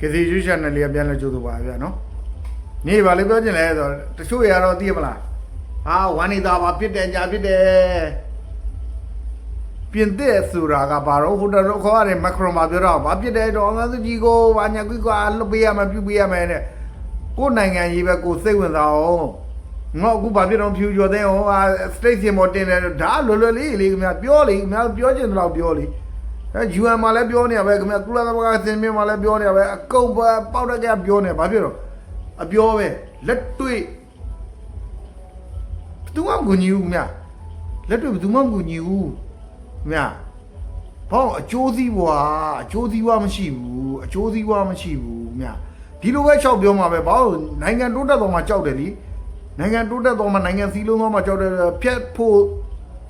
ကစီယူ channel လေးကပြန်လဲကြိုးဆိုပါဗျာနော်နေပါလေပြောချင်လဲဆိုတော့တချို့ရတော့သိရမလားဟာဝမ်းနေတာပါပြစ်တယ်ညာပြစ်တယ်ပြင်တဲ့ဆိုတာကဘာတော့ဟိုတတော့ခေါ်ရတယ်မက်ခရိုမှာပြောတော့ဘာပြစ်တယ်တော့ငါသူကြီးကိုဘာညာကွီကွာလွတ်ပေးရမယ်ပြုပေးရမယ်တဲ့ကိုယ်နိုင်ငံကြီးပဲကိုယ်စိတ်ဝင်စားအောင်ငါအခုဘာဖြစ်တော့ဖြူကျော်တဲ့ဟိုဟာ state symbol တင်တယ်ဒါလွယ်လွယ်လေးလေးခင်ဗျာပြောလေခင်ဗျာပြောချင်တယ်လို့ပြောလေ အဲ UN မှာလည်းပြောနေရပဲခင်ဗျကုလသမဂ္ဂအစင်မြင့်မှာလည်းပြောနေရပဲအကုန်ပဲပေါက်တက်ကပြောနေဘာဖြစ်တော့အပြောပဲလက်တွေ့ဘယ်သူမှမကူညီဘူးခင်ဗျလက်တွေ့ဘယ်သူမှမကူညီဘူးခင်ဗျဘောအကျိုးစီးပွားအကျိုးစီးပွားမရှိဘူးအကျိုးစီးပွားမရှိဘူးခင်ဗျဒီလိုပဲလျှောက်ပြောမှာပဲဘာလို့နိုင်ငံတိုးတက်တော်မှာကြောက်တယ်လीနိုင်ငံတိုးတက်တော်မှာနိုင်ငံစီးလုံးတော်မှာကြောက်တယ်ဖြတ်ဖို့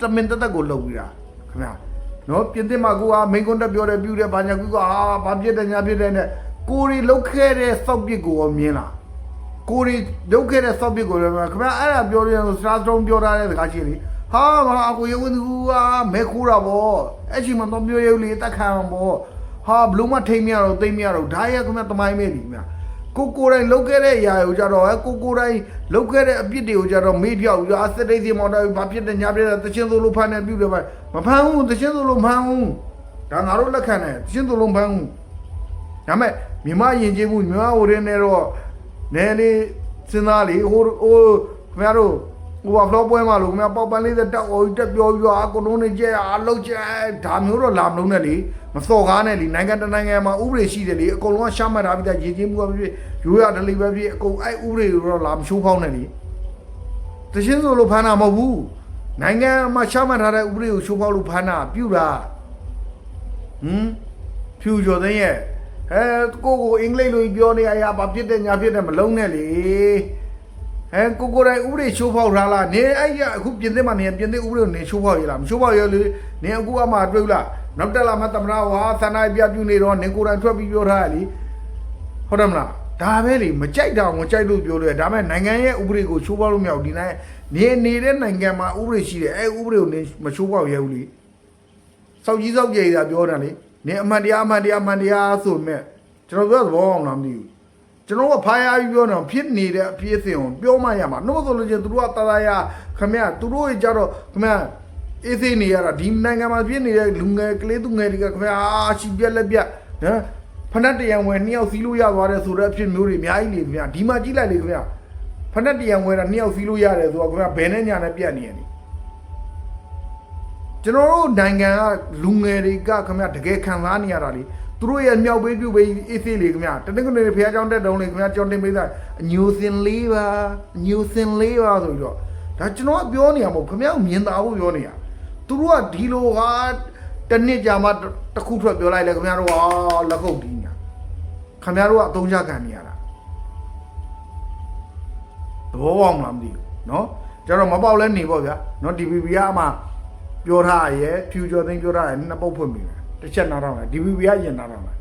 တမင်တက်တက်ကိုလုပ်ပြီးတာခင်ဗျ နော်ပြင်သစ်မှာကိုကမိန်ကွန်းတက်ပြောတယ်ပြူတယ်ဘာညာကူကအာဘာပြစ်တယ်ညာပြစ်တယ်နဲ့ကိုရီလုတ်ခဲ့တဲ့စောက်ပစ်ကိုရောမြင်လားကိုရီလုတ်ခဲ့တဲ့စောက်ပစ်ကိုလည်းခင်ဗျာအဲ့ဒါပြောရရင်စတာစတုံးပြောထားတဲ့စကားရှိလေဟာမအကိုရဝင်သူကမဲခိုးတာဗောအဲ့ချိန်မှာတော့ပြောရုပ်လေးတက်ခံအောင်ဗောဟာဘလို့မထိမ့်မရတော့သိမ့်မရတော့ဒါရခင်ဗျာတမိုင်းမဲဒီခင်ဗျာ ကိုကိုတိုင်းလုတ်ခဲ့တဲ့အရာကိုကြတော့ကိုကိုတိုင်းလုတ်ခဲ့တဲ့အပြစ်တွေကိုကြတော့မေးပြောက်ပြီးအစတိတ်စီမော်တော်ဘာဖြစ်တယ်ညာဖြစ်တယ်တချင်းစိုးလို့ဖမ်းနေပြုတယ်ပါမဖမ်းဘူးတချင်းစိုးလို့မဖမ်းဘူးဒါငါတို့လက်ခံတယ်တချင်းစိုးလို့မဖမ်းဘူးဒါမဲ့မြမယဉ်ကျေးမှုမြမဝရင်းနဲ့တော့နဲလေးစဉ်းစားလေဟိုဟိုခင်ဗျားတို့ဟိုဘာဖလောပွဲမှာလို့ခင်ဗျာပေါက်ပန်းလေးတက်အော်တက်ပြောပြီးတော့အကုန်လုံးနေကြအလုံးကျဒါမျိုးတော့လာမလုံးနဲ့လေမ စော်ကားနဲ့လေနိုင်ငံတနိုင်ငံမှာဥပဒေရှိတယ်လေအကုန်လုံးကရှာမှတ်ထားပြီးသားရည်ချင်းမှုပဲဖြစ်ရိုးရဒလိပဲဖြစ်အကုန်အဲ့ဥပဒေတွေတော့လာမချိုးဖောက်နဲ့လေတချင်းဆိုလို့ဖမ်းတာမဟုတ်ဘူးနိုင်ငံမှာရှာမှတ်ထားတဲ့ဥပဒေကိုချိုးဖောက်လို့ဖမ်းတာပြုတာဟမ်ဖြူကျော်သိန်းရဲ့အဲကိုကိုအင်္ဂလိပ်လိုပြောနေရရဘာဖြစ်တဲ့ညာဖြစ်တဲ့မလုံးနဲ့လေအဲကိုကိုတိုင်းဥပဒေချိုးဖောက်ထားလားနေအဲ့ရအခုပြင်သစ်မှာနေပြင်သစ်ဥပဒေကိုနေချိုးဖောက်ရလားမချိုးဖောက်ရလေနေအခုအမှတွေ့လား နောက်တက်လာမှသမနာဝါသနာပြပြနေတော့နေကိုယ်တိုင်ထွက်ပြီးပြောထားရလေဟုတ်တယ်မလားဒါပဲလေမကြိုက်တာမကြိုက်လို့ပြောလို့ရဒါမဲ့နိုင်ငံရဲ့ဥပဒေကိုချိုးဖောက်လို့မရဘူးဒီနိုင်နေနေတဲ့နိုင်ငံမှာဥပဒေရှိတယ်အဲဥပဒေကိုနေမချိုးဖောက်ရဘူးလေစောက်ကြီးစောက်ကြီးတာပြောတာလေနေအမှန်တရားအမှန်တရားအမှန်တရားဆိုမဲ့ကျွန်တော်ပြောသဘောအောင်လားမသိဘူးကျွန်တော်ကဖားရပြီးပြောနေဖြစ်နေတဲ့အဖြစ်အစဉ်ကိုပြောမှရမှာနှုတ်ဆိုလို့ချင်းသူတို့ကတသားရခမရသူတို့ရဲ့ကြတော့ခမရ အေးသေးနေရတာဒီနိုင်ငံမှာဖြစ်နေတဲ့လူငယ်ကလေးသူငယ်တွေကခမရအာချီပြက်လက်ပြက်နော်ဖနက်တရံဝယ်နှစ်ယောက်စီးလို့ရသွားတယ်ဆိုတဲ့အဖြစ်မျိုးတွေအများကြီးနေခမရဒီမှာကြည့်လိုက်လေခမရဖနက်တရံဝယ်တာနှစ်ယောက်စီးလို့ရတယ်ဆိုတော့ခမရဘယ်နဲ့ညာနဲ့ပြက်နေရနေကျွန်တော်တို့နိုင်ငံကလူငယ်တွေကခမရတကယ်ခံစားနေရတာလေသူတို့ရဲ့မြောက်ပေးပြုပေးအေးသေးလေခင်ဗျာတနင်္ဂနွေဖះเจ้าတက်တုံးလေခင်ဗျာကြောင်းတင်ပေးတာအညိုစင်လေးပါအညိုစင်လေးပါဆိုပြီးတော့ဒါကျွန်တော်ကပြောနေရမဟုတ်ခင်ဗျားမြင်တာဖို့ပြောနေရ သူတို့ကဒီလိုဟာတစ်နှစ်ကြာမှတစ်ခုထွက်ပြောလိုက်လေခင်ဗျားတို့ဟာလက်ခုပ်တီးညာခင်ဗျားတို့ကအသုံးချခံနေရတာသဘောပေါက်မလားမသိဘူးเนาะကျတော့မပေါက်လဲနေပေါ့ဗျာเนาะ DPP ကအမှပြောထားရဲ future thing ပြောထားရဲနှစ်ပုတ်ဖွင့်ပြီတစ်ချက်နားတော့မယ် DPP ကရင်နားတော့မယ်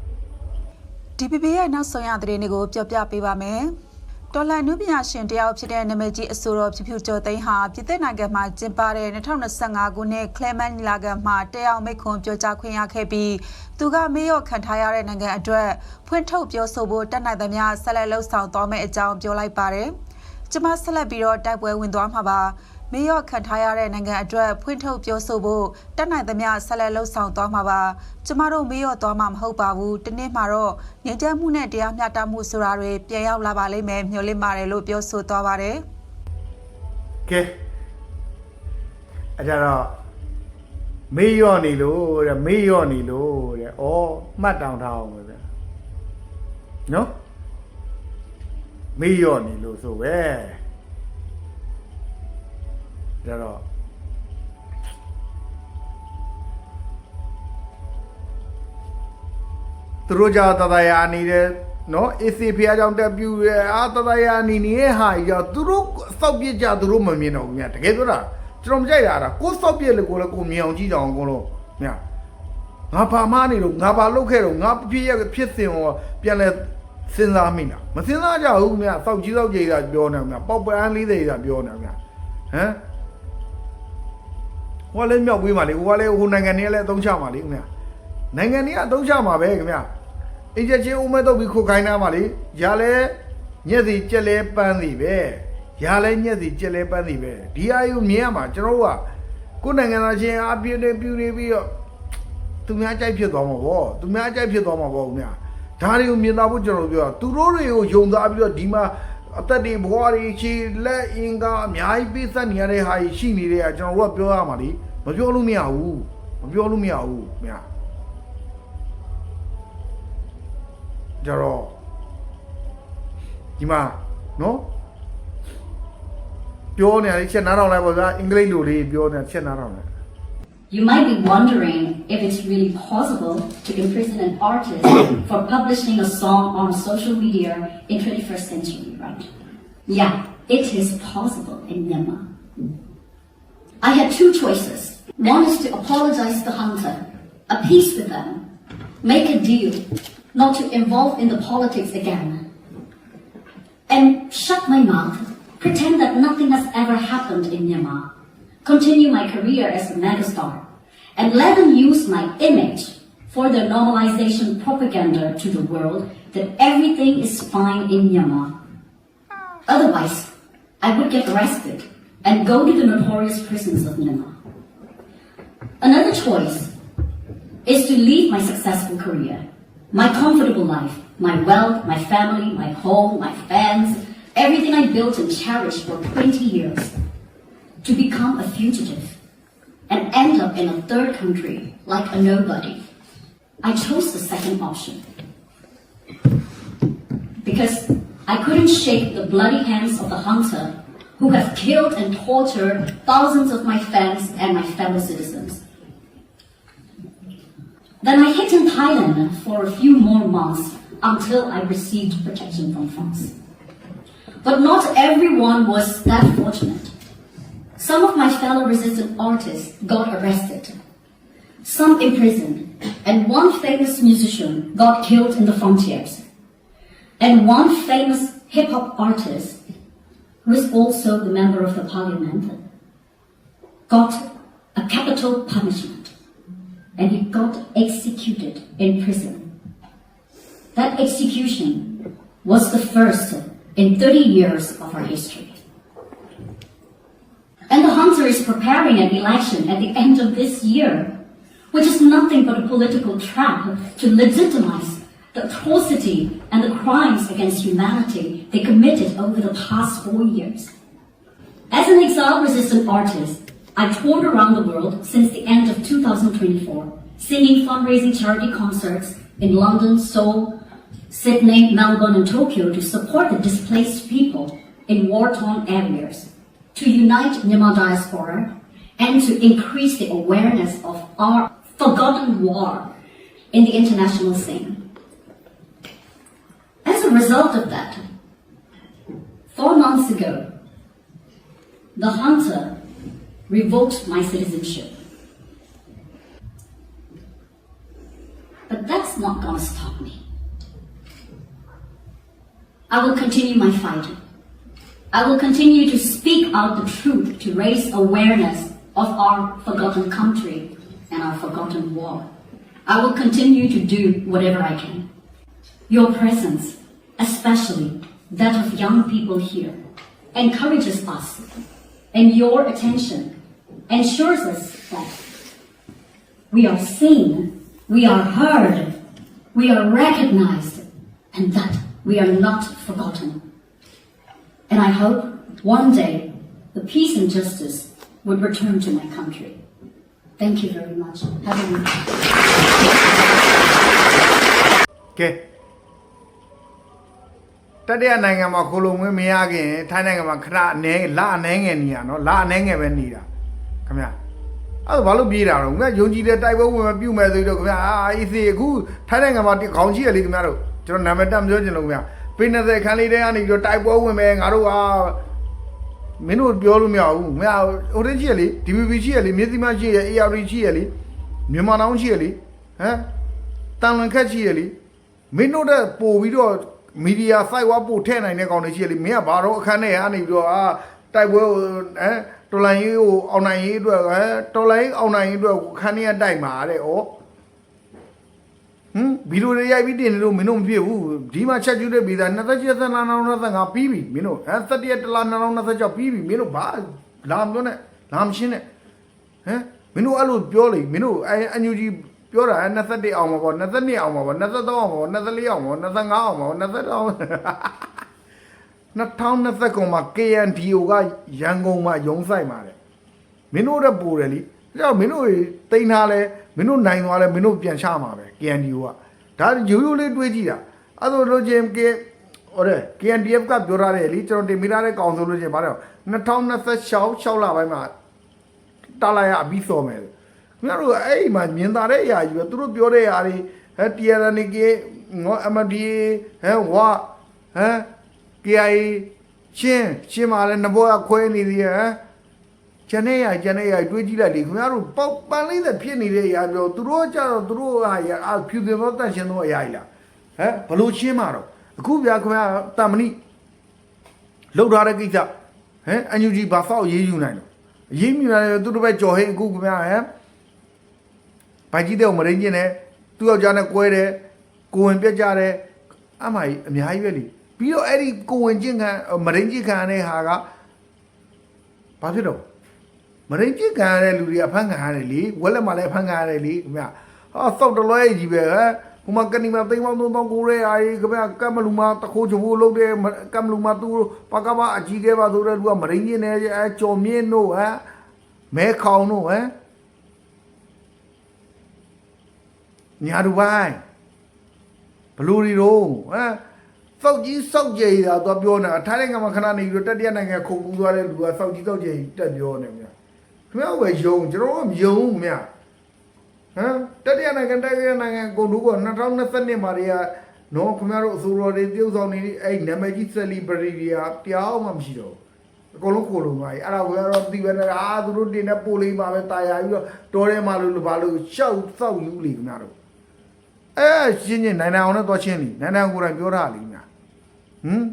DPP ရဲ့နောက်ဆုံးရသတင်းတွေကိုပြောပြပေးပါမယ်။ တော်လန်နုပညာရှင်တယောက်ဖြစ်တဲ့နာမည်ကြီးအဆိုတော်ဖြူဖြူကျော်သိန်းဟာပြည်သက်နိုင်ငံမှာကျင်းပတဲ့2025ခုနှစ် Clement လာကမှာတရားမိတ်ခွန်ပြောကြားခွင့်ရခဲ့ပြီးသူကမေးရခံထားရတဲ့နိုင်ငံအတွက်ဖွင့်ထုတ်ပြောဆိုဖို့တက်နိုင်သမျှဆက်လက်လှုပ်ဆောင်သွားမယ့်အကြောင်းပြောလိုက်ပါတယ်။ကျမဆက်လက်ပြီးတော့တိုက်ပွဲဝင်သွားမှာပါ။ မေရော့ခံထားရတဲ့နိုင်ငံအတွက်ဖွင့်ထုတ်ပြောဆိုဖို့တက်နိုင်သမျှဆက်လက်လှုပ်ဆောင်သွားမှာပါကျမတို့မေရော့သွားမှာမဟုတ်ပါဘူးဒီနေ့မှာတော့ငြိမ်းချမ်းမှုနဲ့တရားမျှတမှုဆိုတာတွေပြန်ရောက်လာပါလိမ့်မယ်မျှော်လင့်ပါတယ်လို့ပြောဆိုသွားပါတယ်ကဲအဲ့ကြတော့မေးရော့နေလို့တဲ့မေးရော့နေလို့တဲ့ဩမှတ်တောင်ထားအောင်ပဲဗျာနော်မေးရော့နေလို့ဆိုပဲ ကြတော့သူတို့ကြောင့်တတရာနေတဲ့နော်အေစီဖျားကြောင့်တက်ပြူရဲအာတတရာနေနေတဲ့ဟာကြီးကြောင့်သူတို့စောက်ပြစ်ကြသူတို့မမြင်တော့ဘူးမြတ်တကယ်ပြောတာကျွန်တော်မကြိုက်တာအဲ့ဒါကိုစောက်ပြစ်လေကိုလည်းကိုမြင်အောင်ကြည့်ကြအောင်ကိုလို့မြတ်ငါဘာမှနေလို့ငါဘာလုပ်ခဲ့တော့ငါဖြစ်ရဖြစ်စင်ရောပြန်လဲစဉ်းစားမိတာမစဉ်းစားကြဘူးမြတ်စောက်ကြီးစောက်ကြီးကပြောနေမြတ်ပေါက်ပန်းလေးတွေကပြောနေမြတ်ဟမ် ဟိုကလည်းမြောက်ပေးပါလေဟိုကလည်းဟိုနိုင်ငံတွေလည်းအသုံးချပါလေခင်ဗျာနိုင်ငံတွေကအသုံးချမှာပဲခင်ဗျာအင်ဂျက်ချင်းဦးမဲတော့ပြီးခုတ်ခိုင်းတာပါလေရာလဲညက်စီကြက်လဲပန်းစီပဲရာလဲညက်စီကြက်လဲပန်းစီပဲဒီအယူမြင်ရမှာကျွန်တော်တို့ကကိုယ်နိုင်ငံသားချင်းအပြည့်နဲ့ပြူနေပြီးတော့သူများကြိုက်ဖြစ်သွားမှာပေါ့သူများကြိုက်ဖြစ်သွားမှာပေါ့ခင်ဗျာဒါတွေကိုမြင်တော့ဖို့ကျွန်တော်တို့ပြောတာသူတို့တွေကိုယုံသားပြီးတော့ဒီမှာအသက်တွေဘဝတွေချီလက်အင်္ဂါအများကြီးပေးဆက်နေရတဲ့ဟာကြီးရှိနေတဲ့ကကျွန်တော်တို့ကပြောရမှာလေ မပြောလို့မရဘူးမပြောလို့မရဘူးခင်ဗျာ ကြတော့ဒီမှာနော်ပြောနေတယ်ချက်နားထောင်လိုက်ပါဗျာအင်္ဂလိပ်လိုလေးပြောနေချက်နားထောင်လိုက် You might be wondering if it's really possible to imprison an artist for publishing a song on social media in 21st century, right? Yeah, it is possible in Myanmar. I had two choices. One is to apologize to the Hunter, appease with them, make a deal, not to involve in the politics again, and shut my mouth, pretend that nothing has ever happened in Myanmar, continue my career as a megastar, and let them use my image for their normalization propaganda to the world that everything is fine in Myanmar. Otherwise, I would get arrested and go to the notorious prisons of Myanmar. Another choice is to leave my successful career, my comfortable life, my wealth, my family, my home, my fans, everything I built and cherished for 20 years, to become a fugitive and end up in a third country like a nobody. I chose the second option because I couldn't shake the bloody hands of the hunter who have killed and tortured thousands of my fans and my fellow citizens. Then I hid in Thailand for a few more months until I received protection from France. But not everyone was that fortunate. Some of my fellow resistant artists got arrested, some imprisoned, and one famous musician got killed in the frontiers. And one famous hip hop artist, who is also the member of the parliament, got a capital punishment and he got executed in prison. That execution was the first in 30 years of our history. And the hunter is preparing an election at the end of this year, which is nothing but a political trap to legitimize the atrocity and the crimes against humanity they committed over the past four years. As an exile resistant artist, I toured around the world since the end of 2024, singing fundraising charity concerts in London, Seoul, Sydney, Melbourne, and Tokyo to support the displaced people in war-torn areas, to unite Myanmar diaspora, and to increase the awareness of our forgotten war in the international scene. As a result of that, four months ago, the hunter revoked my citizenship. But that's not gonna stop me. I will continue my fight. I will continue to speak out the truth to raise awareness of our forgotten country and our forgotten war. I will continue to do whatever I can. Your presence, especially that of young people here, encourages us, and your attention ensures us that we are seen, we are heard, we are recognized, and that we are not forgotten. And I hope one day the peace and justice would return to my country. Thank you very much. Have a good ကဲတတိယနိုင်ငံမှာခိုလုံဝင်မရခင်ထိုင်းနိုင်ငံမှာခဏအနေလအနေငယ်နေရနော်လအနေငယ်ပဲနေတာ ခင်ဗျအဲ့ဒါဘာလို့ပြေးတာတော့ခင်ဗျယုံကြည်တဲ့တိုက်ပွဲဝင်မပြုတ်မဲ့ဆိုတော့ခင်ဗျအာအေးစီအခုထိုင်းနိုင်ငံမှာခေါင်းကြီးရလေခင်ဗျတို့ကျွန်တော်နာမည်တက်မပြောချင်လို့ခင်ဗျပေ20ခန်းလေးတည်းကနေပြီးတော့တိုက်ပွဲဝင်မယ်ငါတို့ဟာမင်းတို့ပြောလို့မရဘူးခင်ဗျဟိုတည်းကြီးရလေ DVB ကြီးရလေမြေစီမရှိရ AR ကြီးရလေမြန်မာနောင်ကြီးရလေဟမ်တန်လွန်ခက်ကြီးရလေမင်းတို့တဲ့ပို့ပြီးတော့မီဒီယာ site ဝပို့ထည့်နိုင်တဲ့ကောင်တွေရှိရလေမင်းကဘာတော့အခန်းထဲကနေပြီးတော့အာတိုက်ပွဲကိုအဲ တော်လိုင်းရေးကိုအောင်နိုင်ရေးအတွက်အဲတော်လိုင်းအောင်နိုင်ရေးအတွက်ခန်းထဲကတိုက်မှာတဲ့ဩဟမ်ဗီဒီယိုတွေရိုက်ပြီးတင်နေလို့မင်းတို့မဖြစ်ဘူးဒီမှာချက်ကျူးတဲ့ဗီဇာ27သက်နာ25ပြီးပြီမင်းတို့အဲ31တလား2026ပြီးပြီမင်းတို့ဘာလာမပြောနဲ့လာမရှင်းနဲ့ဟမ်မင်းတို့အဲ့လိုပြောလေမင်းတို့အဲအန်ယူဂျီပြောတာ21အောင်မှာပေါ့22အောင်မှာပေါ့23အောင်မှာပေါ့24အောင်မှာပေါ့25အောင်မှာပေါ့20အောင် 2020ခုမှာ KNDO ကရန်ကုန်မှာရုံးဆိုင်ပါတယ်မင်းတို့တော့ပိုတယ်လီဒါကြောင့်မင်းတို့တွေတိန်ထားလဲမင်းတို့နိုင်သွားလဲမင်းတို့ပြန်ချမှာပဲ KNDO ကဒါရိုးရိုးလေးတွေးကြည့်တာအဲ့ဒါလို့ချင်း K ဟိုတဲ့ KNDF ကပြောထားတယ်လीကျွန်တော်တင်မိထားတဲ့ကောင်ဆိုလို့ချင်းဗါတယ်2026 6လပိုင်းမှာတာလာရအပြီးစော်မယ်ခင်ဗျားတို့အဲ့ဒီမှာမြင်သာတဲ့အရာကြီးပဲသူတို့ပြောတဲ့အရာတွေဟဲ TRNK ငေါ MDA ဟဲဝဟဲ KI ရှင်းရှင်းมาလဲနဘောကခွဲနေသေးရဲ့ဟမ်ကျန်တဲ့ရကျန်တဲ့ရတွေးကြည့်လိုက်လေခင်ဗျားတို့ပေါက်ပန်းလေးသက်ဖြစ်နေတဲ့အရာပြောသူတို့ကကြတော့သူတို့ဟာရအာဖြူတယ်တော့တန့်ရှင်းတော့အရာကြီးလားဟမ်ဘလို့ရှင်းမှာတော့အခုဗျာခင်ဗျာတာမဏိလောက်ထားတဲ့ကိစ္စဟမ်အန်ယူဂျီဘာဖောက်ရေးယူနိုင်လို့ရေးမြူရတယ်သူတို့ပဲကြော်ဟင်းအခုခင်ဗျာဟမ်ဘိုင်ကြီးတဲ့မရင်းချင်းနဲ့သူ့ယောက်ျားနဲ့ကွဲတယ်ကိုဝင်ပြက်ကြတယ်အမကြီးအများကြီးပဲလေ ပြီးတော့အဲ့ဒီကိုဝင်ချင်းခံမရင်းချင်းခံတဲ့ဟာကဘာဖြစ်တော့မရိပြစ်ခံရတဲ့လူတွေကဖမ်းခံရတယ်လေဝက်လက်မှာလည်းဖမ်းခံရတယ်လေခင်ဗျဟာစောက်တလွဲကြီးပဲဟဲ့ဟိုမှာကဏီမှာသိန်းပေါင်း3000ကိုရဲအားကြီးခင်ဗျကမလူမှာတခိုးချိုးလို့တဲ့ကမလူမှာသူပကပအကြီးကဲပါဆိုတဲ့လူကမရိညင်းနေအဲကြော်မြင့်တို့ဟဲ့မဲခေါင်တို့ဟဲ့ညာဒူဘိုင်းဘလူရီတို့ဟမ် စောက်ကြီးစောက်ကြည်တာတော့ပြောနေတာထိုင်းနိုင်ငံမှာခဏနေပြီးတော့တတိယနိုင်ငံခုန်ပူသွားတဲ့လူကစောက်ကြီးစောက်ကြည်တက်ပြောနေမြခင်ဗျားပဲယုံကျွန်တော်ကမယုံဘူးမြဟမ်တတိယနိုင်ငံတတိယနိုင်ငံကုန်တို့က2022မှာတွေကနော်ခင်ဗျားတို့အစိုးရတွေတရုတ်ဆောင်နေအဲ့နာမည်ကြီး celebrity တွေကတရားမှမရှိတော့ဘူးအကုန်လုံးကိုလုံးသွားပြီအဲ့ဒါဝယ်တော့ဒီပဲအာသူတို့တင်တဲ့ပို့လေးပါပဲတာယာပြီးတော့တော်ထဲမှာလို့ဘာလို့ရှောက်စောက်ယူလေခင်ဗျားတို့အဲရှင်းချင်းနိုင်နိုင်အောင်နဲ့တော့ချင်းလीနိုင်နိုင်ကိုယ်တိုင်ပြောတာလीမြ ဟမ်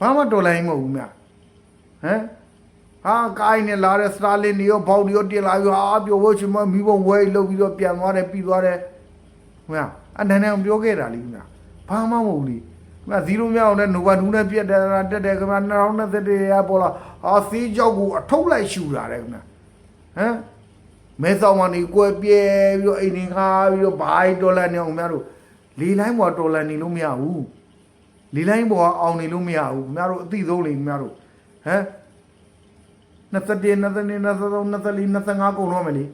ဘာမှတော်လိုင်းမဟုတ်ဘူးမြဟမ်ဟာကိုင်းနဲ့လာတဲ့စတာလင်တွေရောဘောက်တွေရောတင်လာပြီးဟာပြောဖို့ချင်မမိဘဝဲလောက်ပြီးတော့ပြန်သွားတယ်ပြီးသွားတယ်ဟုတ်လားအနိုင်နိုင်အောင်ပြောခဲ့တာလीမြဘာမှမဟုတ်လीမြဇီရိုမြောက်နဲ့နိုဘနူးနဲ့ပြက်တယ်တက်တယ်ခင်ဗျ2021ရပေါ်လာဟာစီးကြောက်ကိုအထုပ်လိုက်ရှူတာတယ်ခင်ဗျဟမ်မဲဆောင်မနေကွယ်ပြဲပြီးတော့အိမ်နေခါပြီးတော့ဘိုင်းဒေါ်လာနေအောင်များတို့လေလိုင်းပေါ်ဒေါ်လာနေလို့မရဘူး လေလိုင်းပေါ်အောင်နေလို့မရဘူးခင်ဗျားတို့အသိဆုံးလေခင်ဗျားတို့ဟမ်21 22 23 24 25ကုန်တော့မယ်လေ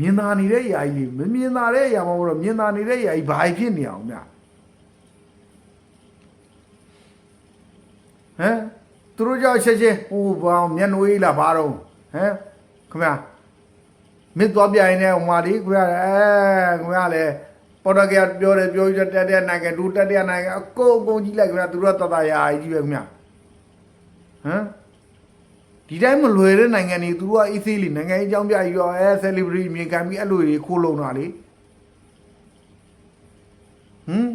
မြင်သာနေတဲ့အရာကြီးလေမမြင်သာတဲ့အရာမဟုတ်တော့မြင်သာနေတဲ့အရာကြီးဘာဖြစ်နေအောင်များဟမ်သူတို့ကြောက်ချက်ချင်းဟိုဘောင်မျက်နှာကြီးလာဘာတော့ဟမ်ခင်ဗျာမစ်သွားပြရင်လည်းဟိုမှာလေခင်ဗျာအဲခင်ဗျာလည်း ပေါ်တော့ကပြောတယ်ပြောရတက်တဲ့နိုင်ငံဒူတက်တဲ့နိုင်ငံအကုန်အကုန်ကြီးလိုက်ခင်ဗျာသူတို့တတရာကြီးပဲခင်ဗျာဟမ်ဒီတိုင်းမလွယ်တဲ့နိုင်ငံတွေသူတို့ကအေးသေးလီနိုင်ငံအကြောင်းပြပြီးတော့အဲ celebrity မြေခံပြီးအဲ့လိုတွေခိုးလုံတာလေဟမ်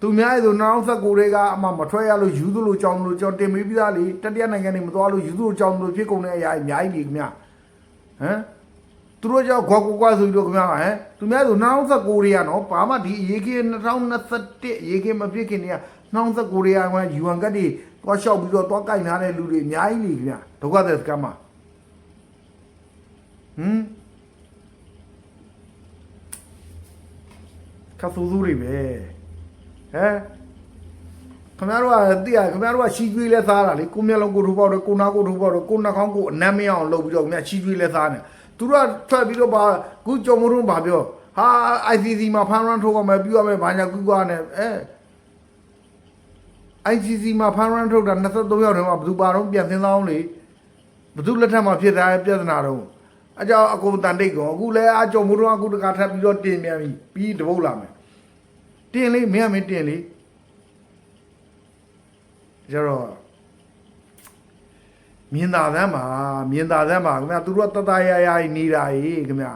သူများရဲ့ဆိုနောက်ဆက်ကိုတွေကအမှမထွက်ရလို့ယူသလိုကြောင်းလို့ကြောင်းတင်ပြီးသားလေတတိယနိုင်ငံတွေမသွားလို့ယူသလိုကြောင်းလို့ဖြစ်ကုန်တဲ့အရာအများကြီးလေခင်ဗျာဟမ် သူတို့ကြောင့်ခွာကွာကွာဆိုပြီးတော့ခင်ဗျာဟမ်သူများဆိုနောက်ဆက်ကိုတွေကနော်ဘာမှဒီရေခေ2021ရေခေမဖြစ်ခင်တည်းကနောက်ဆက်ကိုတွေကမှယူအန်ကတ်တွေသွားလျှောက်ပြီးတော့သွားကြိုက်ထားတဲ့လူတွေအများကြီးလေခင်ဗျာဒုက္ခသက်စကမ်းမှာဟမ်ခါဆူဆူတွေပဲဟဲ့ခင်ဗျားတို့ကတိရခင်ဗျားတို့ကချီကျွေးလဲစားတာလေကိုမျက်လုံးကိုထိုးပေါက်တယ်ကိုနာကိုထိုးပေါက်တယ်ကိုနှာခေါင်းကိုအနမ်းမရအောင်လုပ်ပြီးတော့ခင်ဗျာချီကျွေးလဲစားနေ သူတို့ကထွက်ပြီးတော့ဗာခုကြုံမလို့ဗာပြောဟာ ICC မှာဖန်ရန်ထိုးကမယ်ပြီးရမယ်ဘာညာကူကွာနဲ့အဲ ICC မှာဖန်ရန်ထုတ်တာ23ရောက်တယ်မှာဘယ်သူပါတော့ပြန်သင်းသောင်းလေဘယ်သူလက်ထက်မှာဖြစ်တာပြဿနာတော့အကြောင်းအကုန်တန်တိတ်ကောအခုလဲအကြုံမိုးတော့အခုတခါထပ်ပြီးတော့တင်ပြန်ပြီပြီးတပုတ်လာမယ်တင်လေမင်းကမင်းတင်လေကျတော့ မြင်သာသမ်းပါမြင်သာသမ်းပါခင်ဗျာသူတို့ကတတရရရနေတာကြီးခင်ဗျာ